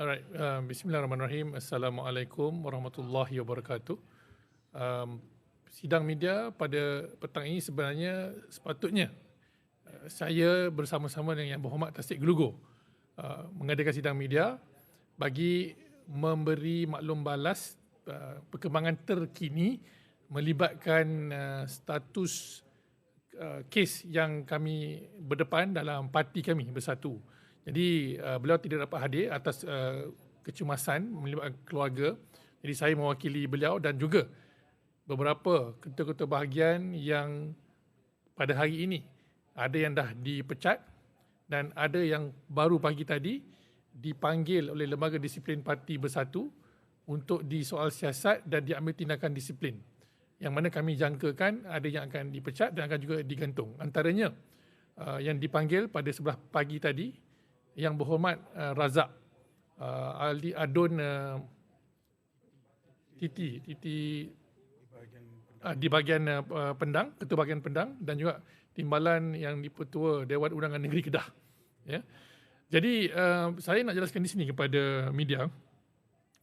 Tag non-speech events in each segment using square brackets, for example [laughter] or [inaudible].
Alright, uh, Bismillahirrahmanirrahim. Assalamualaikum warahmatullahi wabarakatuh. Um, sidang media pada petang ini sebenarnya sepatutnya uh, saya bersama-sama dengan Yang Berhormat Tasik Gelugo uh, mengadakan sidang media bagi memberi maklum balas uh, perkembangan terkini melibatkan uh, status uh, kes yang kami berdepan dalam parti kami bersatu. Jadi uh, beliau tidak dapat hadir atas uh, kecemasan melibatkan keluarga. Jadi saya mewakili beliau dan juga beberapa ketua-ketua bahagian yang pada hari ini ada yang dah dipecat dan ada yang baru pagi tadi dipanggil oleh Lembaga Disiplin Parti Bersatu untuk disoal siasat dan diambil tindakan disiplin. Yang mana kami jangkakan ada yang akan dipecat dan akan juga digantung. Antaranya uh, yang dipanggil pada sebelah pagi tadi yang berhormat uh, Razak uh, Ali Adun uh, Titi Titi uh, di bahagian uh, Pendang, ketua bahagian Pendang dan juga timbalan yang dipertua Dewan Undangan Negeri Kedah. Ya. Jadi uh, saya nak jelaskan di sini kepada media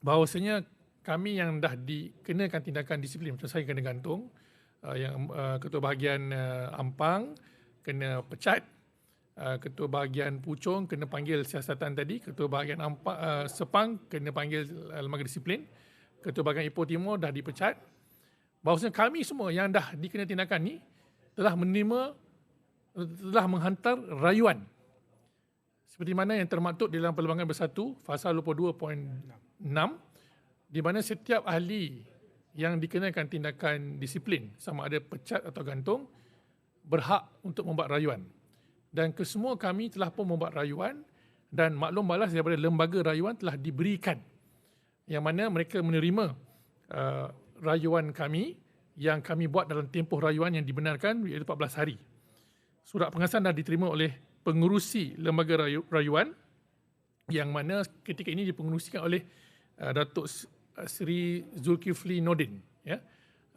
bahawasanya kami yang dah dikenakan tindakan disiplin macam saya kena gantung, uh, yang uh, ketua bahagian uh, Ampang kena pecat, uh, ketua bahagian Puchong kena panggil siasatan tadi, ketua bahagian Ampang, uh, Sepang kena panggil uh, lembaga disiplin, ketua bahagian Ipoh Timur dah dipecat, bahawasanya kami semua yang dah dikena tindakan ni telah menerima telah menghantar rayuan. Seperti mana yang termaktub dalam Perlembagaan Bersatu pasal 22.6 di mana setiap ahli yang dikenakan tindakan disiplin sama ada pecat atau gantung berhak untuk membuat rayuan dan kesemua kami telah pun membuat rayuan dan maklum balas daripada lembaga rayuan telah diberikan yang mana mereka menerima uh, rayuan kami yang kami buat dalam tempoh rayuan yang dibenarkan iaitu 14 hari. Surat pengasahan dah diterima oleh pengurusi lembaga rayu, rayuan yang mana ketika ini dipengerusikan oleh uh, Datuk uh, Seri Zulkifli Nordin ya.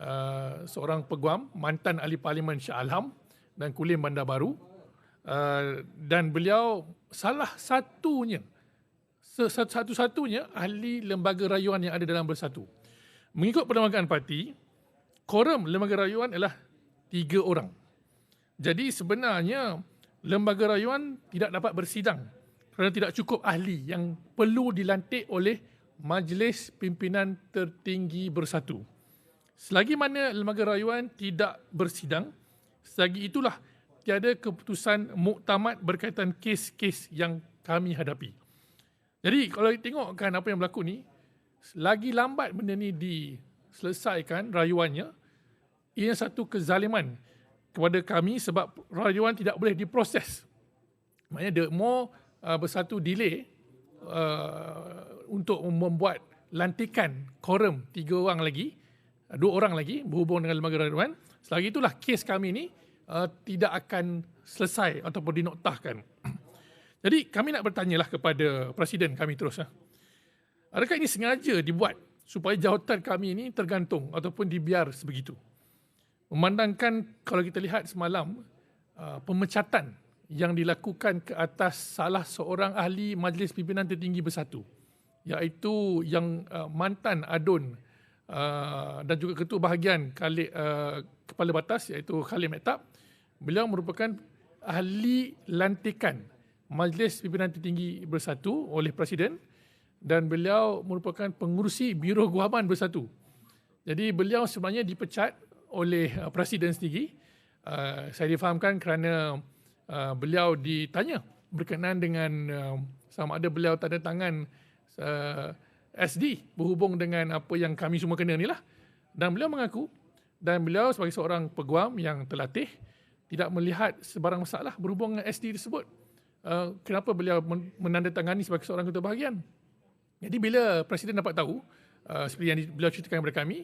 Uh, seorang peguam mantan ahli parlimen Shah Alam dan Kulim Bandar Baru uh, dan beliau salah satunya satu-satunya ahli lembaga rayuan yang ada dalam bersatu. Mengikut perlembagaan parti, korum lembaga rayuan adalah tiga orang. Jadi sebenarnya lembaga rayuan tidak dapat bersidang kerana tidak cukup ahli yang perlu dilantik oleh Majlis Pimpinan Tertinggi Bersatu. Selagi mana lembaga rayuan tidak bersidang, selagi itulah tiada keputusan muktamad berkaitan kes-kes yang kami hadapi. Jadi kalau tengokkan apa yang berlaku ni, lagi lambat benda ni diselesaikan rayuannya, ia satu kezaliman kepada kami sebab rayuan tidak boleh diproses. Maknanya the more uh, bersatu delay uh, untuk membuat lantikan korum tiga orang lagi, dua orang lagi berhubung dengan lembaga rayuan, selagi itulah kes kami ini uh, tidak akan selesai ataupun dinoktahkan. Jadi kami nak bertanyalah kepada Presiden kami terus. Uh. Adakah ini sengaja dibuat supaya jawatan kami ini tergantung ataupun dibiar sebegitu? Memandangkan kalau kita lihat semalam uh, pemecatan yang dilakukan ke atas salah seorang ahli Majlis Pimpinan Tertinggi Bersatu iaitu yang uh, mantan adun uh, dan juga ketua bahagian Khalid, Kepala Batas iaitu Khalid Mektab beliau merupakan ahli lantikan Majlis Pimpinan Tertinggi Bersatu oleh Presiden dan beliau merupakan pengurusi Biro Guaman Bersatu. Jadi beliau sebenarnya dipecat oleh uh, Presiden sendiri. Uh, saya difahamkan kerana uh, beliau ditanya berkenaan dengan uh, sama ada beliau tanda tangan uh, SD berhubung dengan apa yang kami semua kena ni lah. Dan beliau mengaku dan beliau sebagai seorang peguam yang terlatih tidak melihat sebarang masalah berhubung dengan SD tersebut. Uh, kenapa beliau menandatangani sebagai seorang ketua bahagian? Jadi bila presiden dapat tahu uh, seperti yang beliau ceritakan kepada kami,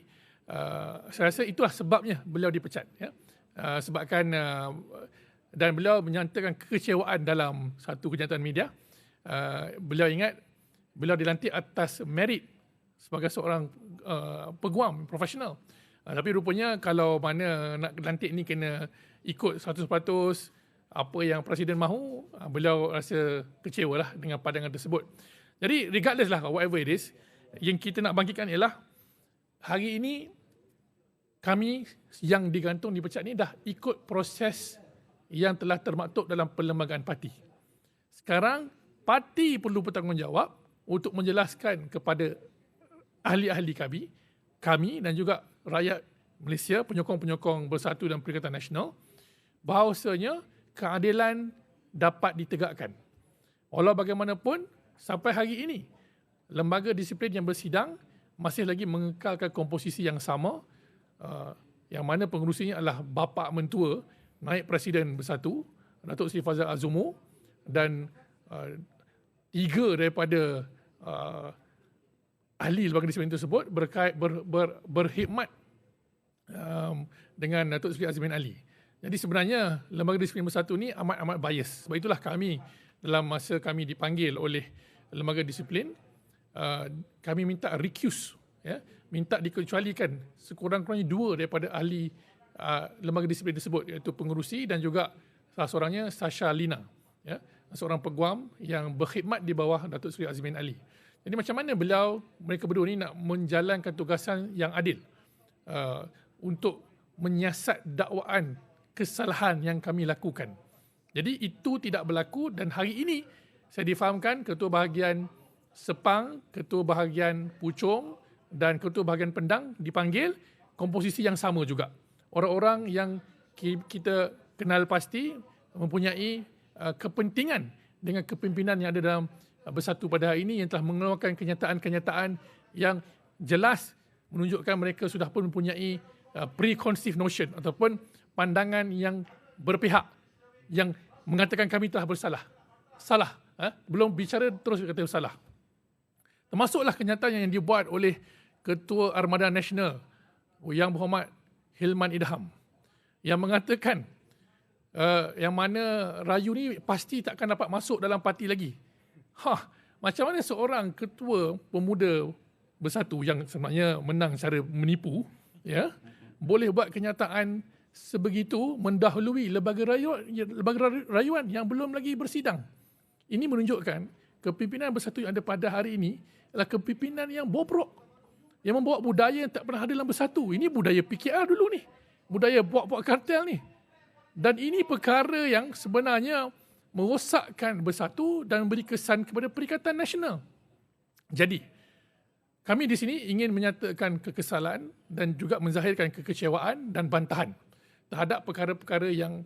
uh, saya rasa itulah sebabnya beliau dipecat ya. Uh, sebabkan uh, dan beliau menyatakan kekecewaan dalam satu kenyataan media. Uh, beliau ingat beliau dilantik atas merit sebagai seorang uh, peguam profesional. Uh, tapi rupanya kalau mana nak lantik ni kena ikut 100% apa yang presiden mahu, uh, beliau rasa kecewa lah dengan pandangan tersebut. Jadi regardless lah whatever it is, yang kita nak bangkitkan ialah hari ini kami yang digantung di pecat ni dah ikut proses yang telah termaktub dalam perlembagaan parti. Sekarang parti perlu bertanggungjawab untuk menjelaskan kepada ahli-ahli kami, kami dan juga rakyat Malaysia, penyokong-penyokong bersatu dan Perikatan Nasional bahawasanya keadilan dapat ditegakkan. Walau bagaimanapun, sampai hari ini, lembaga disiplin yang bersidang masih lagi mengekalkan komposisi yang sama uh, yang mana pengurusinya adalah bapa mentua naik presiden bersatu Datuk Seri Fazal Azumu dan uh, tiga daripada uh, ahli lembaga disiplin tersebut berkait ber, ber, berkhidmat um, dengan Datuk Seri Azmin Ali. Jadi sebenarnya lembaga disiplin bersatu ni amat-amat bias. Sebab itulah kami dalam masa kami dipanggil oleh lembaga disiplin Uh, kami minta recuse ya minta dikecualikan sekurang-kurangnya dua daripada ahli uh, lembaga disiplin tersebut iaitu pengurusi dan juga salah seorangnya Sasha Lina ya seorang peguam yang berkhidmat di bawah Datuk Seri Azmin Ali. Jadi macam mana beliau mereka berdua ni nak menjalankan tugasan yang adil uh, untuk menyiasat dakwaan kesalahan yang kami lakukan. Jadi itu tidak berlaku dan hari ini saya difahamkan ketua bahagian Sepang, ketua bahagian Puchong dan ketua bahagian Pendang dipanggil komposisi yang sama juga. Orang-orang yang kita kenal pasti mempunyai uh, kepentingan dengan kepimpinan yang ada dalam uh, bersatu pada hari ini yang telah mengeluarkan kenyataan-kenyataan yang jelas menunjukkan mereka sudah pun mempunyai uh, preconceived notion ataupun pandangan yang berpihak yang mengatakan kami telah bersalah. Salah. Ha? Belum bicara terus kata salah. Termasuklah kenyataan yang dibuat oleh Ketua Armada Nasional Yang Berhormat Hilman Idham yang mengatakan uh, yang mana Rayu ni pasti takkan dapat masuk dalam parti lagi. Ha, macam mana seorang ketua pemuda bersatu yang sebenarnya menang secara menipu, ya, boleh buat kenyataan sebegitu mendahului lembaga rayuan, lembaga rayuan yang belum lagi bersidang. Ini menunjukkan kepimpinan bersatu yang ada pada hari ini adalah kepimpinan yang bobrok yang membawa budaya yang tak pernah ada dalam bersatu. Ini budaya PKR dulu ni. Budaya buat-buat kartel ni. Dan ini perkara yang sebenarnya merosakkan bersatu dan beri kesan kepada Perikatan Nasional. Jadi, kami di sini ingin menyatakan kekesalan dan juga menzahirkan kekecewaan dan bantahan terhadap perkara-perkara yang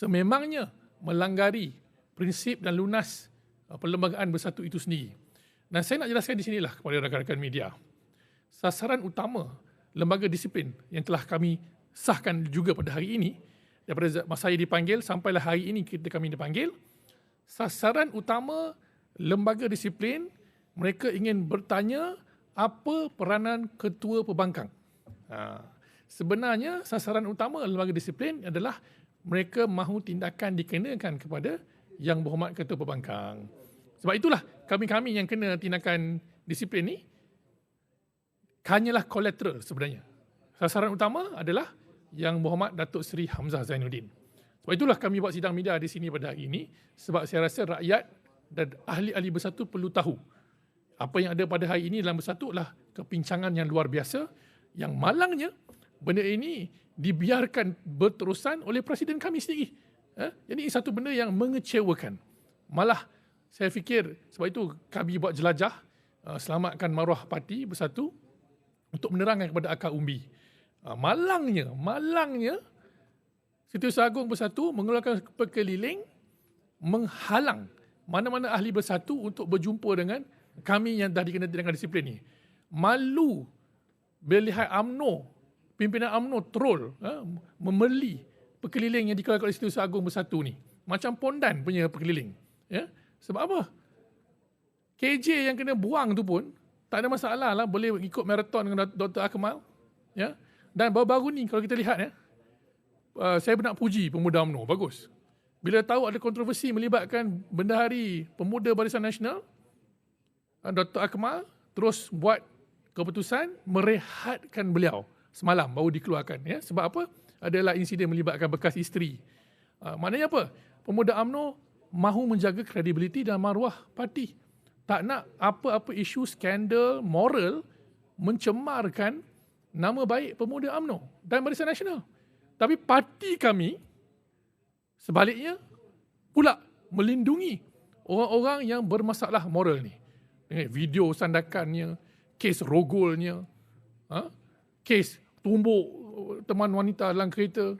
sememangnya melanggari prinsip dan lunas uh, perlembagaan bersatu itu sendiri. Dan saya nak jelaskan di sinilah kepada rakan-rakan media. Sasaran utama lembaga disiplin yang telah kami sahkan juga pada hari ini, daripada masa saya dipanggil sampailah hari ini kita kami dipanggil, sasaran utama lembaga disiplin, mereka ingin bertanya apa peranan ketua pembangkang. Ha. Sebenarnya sasaran utama lembaga disiplin adalah mereka mahu tindakan dikenakan kepada yang berhormat ketua pembangkang. Sebab itulah kami-kami yang kena tindakan disiplin ni hanyalah collateral sebenarnya. Sasaran utama adalah yang berhormat Datuk Seri Hamzah Zainuddin. Sebab itulah kami buat sidang media di sini pada hari ini sebab saya rasa rakyat dan ahli-ahli bersatu perlu tahu apa yang ada pada hari ini dalam bersatu adalah kepincangan yang luar biasa yang malangnya benda ini dibiarkan berterusan oleh presiden kami sendiri. Eh? Jadi satu benda yang mengecewakan. Malah saya fikir sebab itu kami buat jelajah uh, selamatkan maruah parti bersatu untuk menerangkan kepada akar umbi. Uh, malangnya, malangnya Setiausaha Agung Bersatu mengeluarkan perkeliling menghalang mana-mana ahli bersatu untuk berjumpa dengan kami yang dah dikenal dengan disiplin ni. Malu bila lihat UMNO, pimpinan UMNO troll, uh, memeli perkeliling yang dikeluarkan oleh Setiausaha Agung Bersatu ni. Macam pondan punya perkeliling. Ya? Sebab apa? KJ yang kena buang tu pun tak ada masalah lah boleh ikut maraton dengan Dr. Akmal. Ya? Dan baru-baru ni kalau kita lihat ya, uh, saya nak puji pemuda UMNO. Bagus. Bila tahu ada kontroversi melibatkan bendahari pemuda Barisan Nasional, uh, Dr. Akmal terus buat keputusan merehatkan beliau semalam baru dikeluarkan. Ya? Sebab apa? Adalah insiden melibatkan bekas isteri. Uh, maknanya apa? Pemuda UMNO mahu menjaga kredibiliti dan maruah parti. tak nak apa-apa isu skandal moral mencemarkan nama baik pemuda UMNO dan Barisan Nasional. Tapi parti kami sebaliknya pula melindungi orang-orang yang bermasalah moral ni. Dengan video sandakannya, kes rogolnya, ha? kes tumbuk teman wanita dalam kereta.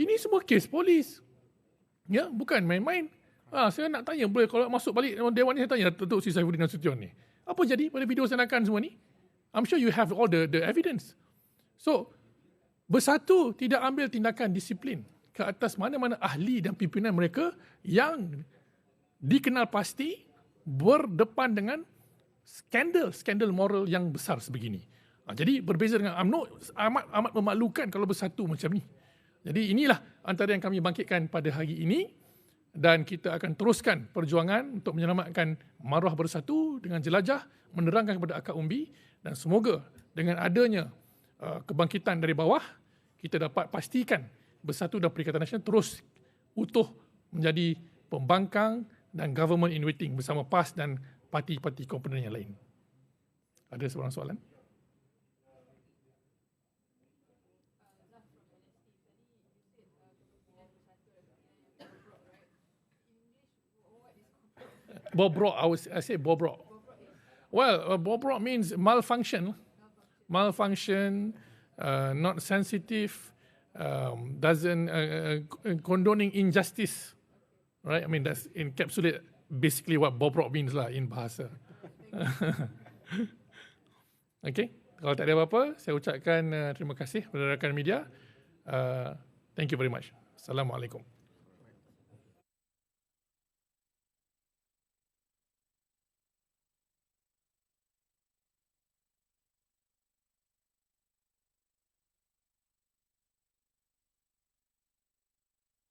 Ini semua kes polis. Ya, bukan main-main. Ha, saya nak tanya, boleh kalau masuk balik Dewan ni, saya tanya Datuk Sri Saifuddin Nasution ni. Apa jadi pada video sandakan semua ni? I'm sure you have all the the evidence. So, bersatu tidak ambil tindakan disiplin ke atas mana-mana ahli dan pimpinan mereka yang dikenal pasti berdepan dengan skandal-skandal moral yang besar sebegini. Ha, jadi berbeza dengan UMNO amat amat memalukan kalau bersatu macam ni. Jadi inilah antara yang kami bangkitkan pada hari ini dan kita akan teruskan perjuangan untuk menyelamatkan maruah bersatu dengan jelajah menerangkan kepada akak umbi dan semoga dengan adanya uh, kebangkitan dari bawah kita dapat pastikan bersatu dan Perikatan Nasional terus utuh menjadi pembangkang dan government in waiting bersama PAS dan parti-parti komponen yang lain. Ada seorang soalan? Bobrok, I, was, I say Bobrok. Well, uh, Bobrok means malfunction, malfunction, uh, not sensitive, um, doesn't uh, uh, condoning injustice, right? I mean that's encapsulate basically what Bobrok means lah in bahasa. [laughs] okay, kalau tak ada apa-apa, saya ucapkan uh, terima kasih kepada rakan media. Uh, thank you very much. Assalamualaikum.